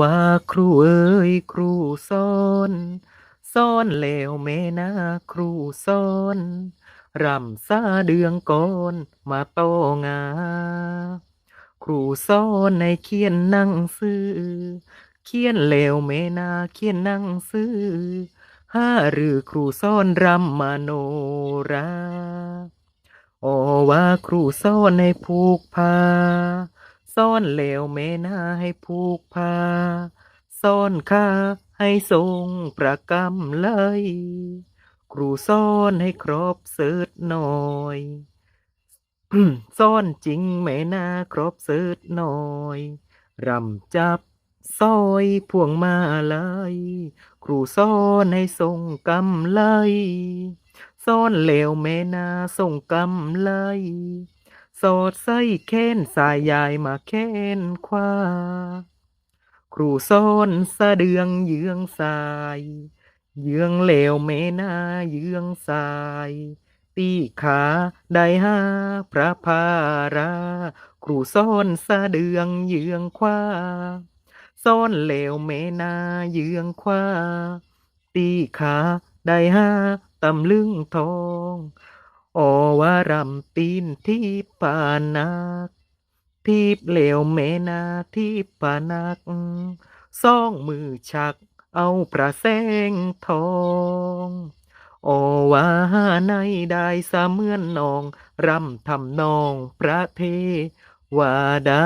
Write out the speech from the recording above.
ว่าครูเอ้ยครูสอนสอนแล้วแม่นาครูสอนรำซาเดืองก่อนมาโตงา ครูสอนในเขียนนั่งสือเขียนแล้วแม่นาเขียนนั่งสือห้าหรือครูสอนรำมาโนราโอว่าครูสอนให้ผูกผ้า สอนแล้วแม่นาให้ผูกผ้าสอนข้าให้ทรงประกำเลย ครูสอนให้ครบเสิร์ตหน่อยซ่อนจริงแม่นาครบเสิร์ตหน่อยรำจับซอยพวงมาลัยครูสอนให้ทรงกำไลซ่อนเหลวแม่นาทรงกำไล สอดใส่แค้นสายยายมาแค้นขวาครูสอนสะเดืองเยืองสาย เยืองเหลวแม่นาเยืองสาย ตีขาได้ห้าพระพารา ครูสอนสะเดืองเยืองขวาซ่อนเหลวแม่นาเยืองขวาตีขาได้ห้าตำลึงทอง โอวารำตีนที่ปานักทีบเหลวแม่นาทีบปานักสองมือชักเอาประแสงทองโอวาในได้เสมือนนองรำทำนองพระเทวดา